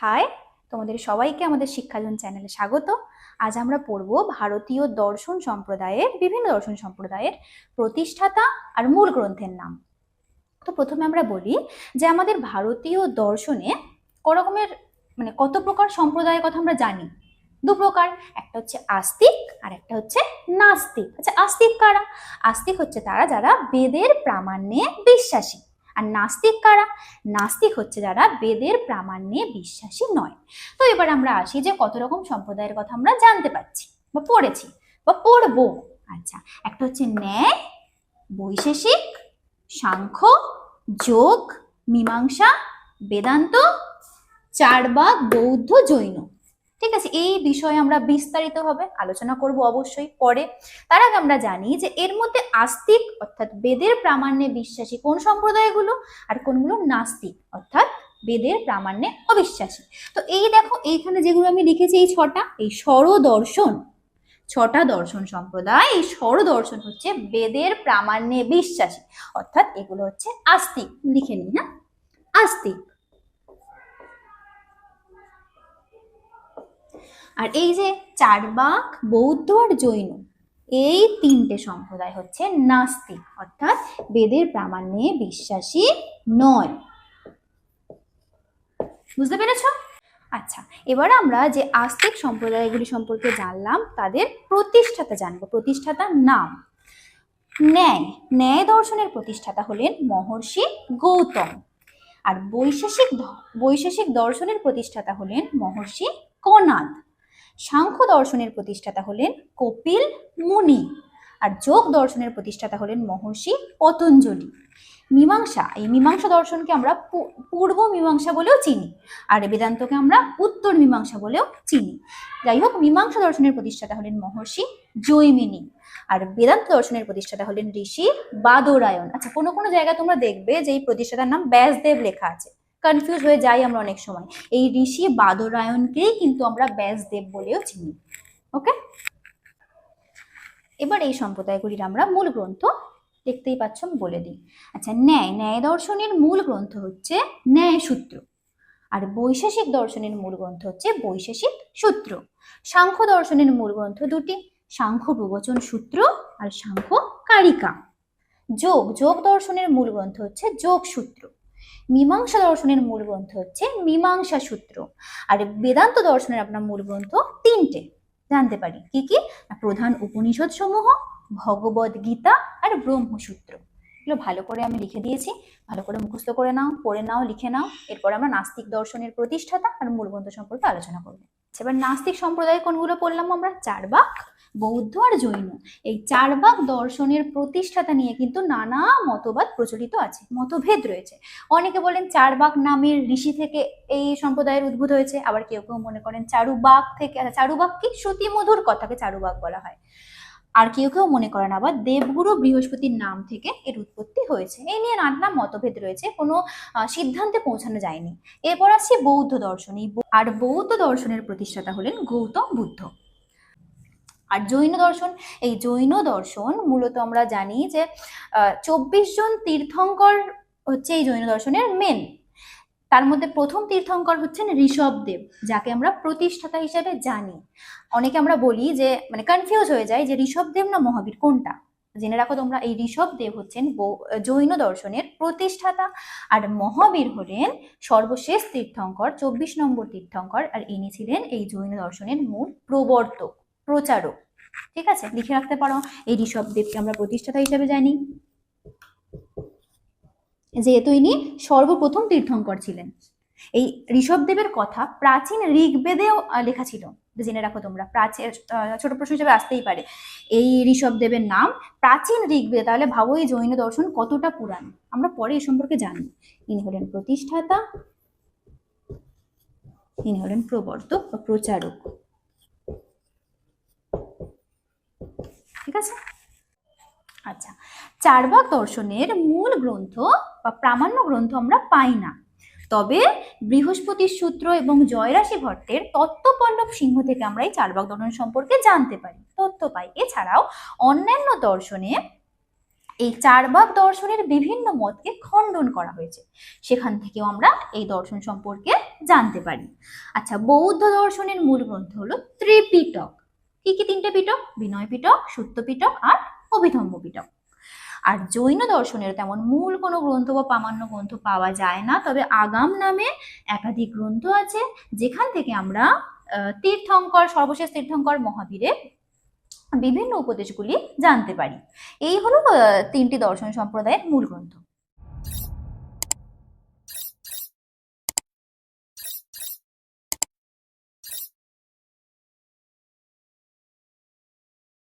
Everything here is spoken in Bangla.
হাই, তোমাদের সবাইকে আমাদের শিক্ষাজন চ্যানেলে স্বাগত। আজ আমরা পড়ব ভারতীয় দর্শন সম্প্রদায়ের, বিভিন্ন দর্শন সম্প্রদায়ের প্রতিষ্ঠাতা আর মূল গ্রন্থের নাম। তো প্রথমে আমরা বলি যে আমাদের ভারতীয় দর্শনে করকমের মানে কত প্রকার সম্প্রদায়ের কথা আমরা জানি? দু প্রকার, একটা হচ্ছে আস্তিক আর একটা হচ্ছে নাস্তিক। আচ্ছা আস্তিক কারা? আস্তিক হচ্ছে তারা যারা বেদের প্রামাণ্যে বিশ্বাসী। আর নাস্তিক কারা? নাস্তিক হচ্ছে যারা বেদের প্রামাণ্যে বিশ্বাসী নয়। তো এবার আমরা আসি যে কত রকম সম্প্রদায়ের কথা আমরা জানতে পাচ্ছি বা পড়েছি বা পড়ব। আচ্ছা একটা হচ্ছে ন্যায়, বৈশেষিক, সাংখ্য, যোগ, মীমাংসা, বেদান্ত চারবাক বৌদ্ধ জৈন। ঠিক আছে? এই বিষয়ে আমরা বিস্তারিতভাবে আলোচনা করব অবশ্যই। পরে তার আগে আমরা জানি যে এর মধ্যে আস্তিক অর্থাৎ বেদের প্রামাণ্যে বিশ্বাসী কোন সম্প্রদায়গুলো আর কোনগুলো নাস্তিক অর্থাৎ বেদের প্রামাণ্যে অবিশ্বাসী। তো এই দেখো, এইখানে যেগুলো আমি লিখেছি এই ছটা, এই দর্শন ছটা দর্শন সম্প্রদায়, এই দর্শন হচ্ছে বেদের প্রামাণ্যে বিশ্বাসী। অর্থাৎ এগুলো হচ্ছে আস্তিক। লিখে নিই হ্যাঁ? আস্তিক। আর এই যে চারবাক বৌদ্ধ আর জৈন, এই তিনটে সম্প্রদায় হচ্ছে নাস্তিক, অর্থাৎ বেদের প্রামাণ্যে বিশ্বাসী নয়। বুঝতে পেরেছ? আচ্ছা এবার আমরা যে আস্তিক সম্প্রদায়গুলি সম্পর্কে জানলাম, তাদের প্রতিষ্ঠাতা জানব। প্রতিষ্ঠাতার নাম? ন্যায়। ন্যায় দর্শনের প্রতিষ্ঠাতা হলেন মহর্ষি গৌতম। আর বৈশেষিক বৈশেষিক দর্শনের প্রতিষ্ঠাতা হলেন মহর্ষি কনাদ। সাংখ্য দর্শনের প্রতিষ্ঠাতা হলেন কপিল মুনি আর যোগ দর্শনের প্রতিষ্ঠাতা হলেন মহর্ষি পতঞ্জলি। মীমাংসা, এই মীমাংসা দর্শনকে আমরা পূর্ব মীমাংসা বলেও চিনি আর বেদান্তকে আমরা উত্তর মীমাংসা বলেও চিনি। যাই হোক, মীমাংসা দর্শনের প্রতিষ্ঠাতা হলেন মহর্ষি জৈমিনী আর বেদান্ত দর্শনের প্রতিষ্ঠাতা হলেন ঋষি বাদরায়ণ। আচ্ছা কোনো কোনো জায়গায় তোমরা দেখবে যে এই প্রতিষ্ঠাতার নাম ব্যাসদেব লেখা আছে। কনফিউজ হয়ে যাই আমরা অনেক সময়। এই ঋষি বাদরায়ণকেই কিন্তু আমরা ব্যাসদেব বলেও চিনি ওকে এবার এই সম্প্রদায়গুলির আমরা মূল গ্রন্থ দেখতেই পাচ্ছ বলে দিই। আচ্ছা ন্যায় ন্যায় দর্শনের মূল গ্রন্থ হচ্ছে ন্যায় সূত্র আর বৈশেষিক দর্শনের মূল গ্রন্থ হচ্ছে বৈশেষিক সূত্র। সাংখ্য দর্শনের মূল গ্রন্থ দুটি, সাংখ্য প্রবচন সূত্র আর সাংখ্য কারিকা। যোগ যোগ দর্শনের মূল গ্রন্থ হচ্ছে যোগ সূত্র মীমাংসা দর্শনের মূল গ্রন্থ হচ্ছে মীমাংসা সূত্র। আর বেদান্ত দর্শনের আপনার মূল গ্রন্থ তিনটে। জানতে পারি কি কি? প্রধান উপনিষদ সমূহ ভগবদ গীতা আর ব্রহ্মসূত্র। এগুলো ভালো করে আমি লিখে দিয়েছি। ভালো করে মুখস্থ করে নাও, পড়ে নাও, লিখে নাও। এরপর আমরা নাস্তিক দর্শনের প্রতিষ্ঠাতা আর মূল গ্রন্থ সম্পর্কে আলোচনা করব। এবার নাস্তিক সম্প্রদায় কোনগুলো পড়লাম আমরা? চারবাক বৌদ্ধ আর জৈন। এই চারবাক দর্শনের প্রতিষ্ঠাতা নিয়ে কিন্তু নানা মতবাদ প্রচলিত আছে মতভেদ রয়েছে। অনেকে বলেন চারবাক নামের ঋষি থেকে এই সম্প্রদায়ের উদ্ভূত হয়েছে আবার কেউ কেউ মনে করেন চারুবাক থেকে আচ্ছা, চারুবাক কি? শ্রুতি মধুর কথাকে চারুবাক বলা হয়। আর কেউ কেউ মনে করেন আবার দেবগুরু বৃহস্পতির নাম থেকে এর উৎপত্তি হয়েছে। এই নিয়ে নানা মতভেদ রয়েছে, কোনো সিদ্ধান্তে পৌঁছানো যায়নি। এরপর আসছে বৌদ্ধ দর্শন। এই আর বৌদ্ধ দর্শনের প্রতিষ্ঠাতা হলেন গৌতম বুদ্ধ। আর জৈন দর্শন, এই জৈন দর্শন মূলত আমরা জানি যে চব্বিশ জন তীর্থঙ্কর হচ্ছে এই জৈন দর্শনের মেন তার মধ্যে প্রথম তীর্থঙ্কর হচ্ছেন ঋষভদেব যাকে আমরা প্রতিষ্ঠাতা হিসেবে জানি। অনেকে আমরা বলি যে মানে কনফিউজ হয়ে যায় যে ঋষভদেব না মহাবীর কোনটা? জেনে রাখো তোমরা, এই ঋষভদেব হচ্ছেন জৈন দর্শনের প্রতিষ্ঠাতা আর মহাবীর হলেন সর্বশেষ তীর্থঙ্কর, চব্বিশ নম্বর তীর্থঙ্কর, আর ইনি ছিলেন এই জৈন দর্শনের মূল প্রবর্তক, প্রচারক। ঠিক আছে? লিখে রাখতে পারো, এই ঋষভদেবকে আমরা প্রতিষ্ঠাতা হিসেবে জানি। যেহেতু ইনি সর্বপ্রথম তীর্থঙ্কর ছিলেন। এই ঋষভদেবের কথা প্রাচীন ঋগ্বেদেও লেখা ছিল। জেনে রাখো তোমরা, প্রাচীন ছোট প্রশ্ন হিসেবে আসতেই পারে। এই ঋষভদেবের নাম প্রাচীন ঋগ্বেদ। তাহলে ভাবো এই জৈন দর্শন কতটা পুরান আমরা পরে এ সম্পর্কে জানব। ইনি হলেন প্রতিষ্ঠাতা, ইনি হলেন প্রবর্তক বা প্রচারক। ঠিক আছে? আচ্ছা চারবাক দর্শনের মূল গ্রন্থ বা প্রামাণ্য গ্রন্থ আমরা পাই না। তবে বৃহস্পতির সূত্র এবং জয়রাশি ভট্টের তত্ত্বপল্লব সিংহ থেকে আমরা এই চারবাক দর্শন সম্পর্কে জানতে পারি। তথ্য পাই। এছাড়াও অন্যান্য দর্শনে এই চারবাক দর্শনের বিভিন্ন মতকে খণ্ডন করা হয়েছে। সেখান থেকেও আমরা এই দর্শন সম্পর্কে জানতে পারি। আচ্ছা বৌদ্ধ দর্শনের মূল গ্রন্থ হলো ত্রিপিটক। কি কি তিনটে পিটক? বিনয় পিটক সত্য পিটক আর অভিধম্ম পিটক আর জৈন দর্শনের তেমন মূল কোনো গ্রন্থ বা প্রামাণ্য গ্রন্থ পাওয়া যায় না। তবে আগাম নামে একাধিক গ্রন্থ আছে, যেখান থেকে আমরা তীর্থঙ্কর, সর্বশেষ তীর্থঙ্কর মহাবীরের বিভিন্ন উপদেশগুলি জানতে পারি। এই হলো তিনটি দর্শন সম্প্রদায়ের মূল গ্রন্থ।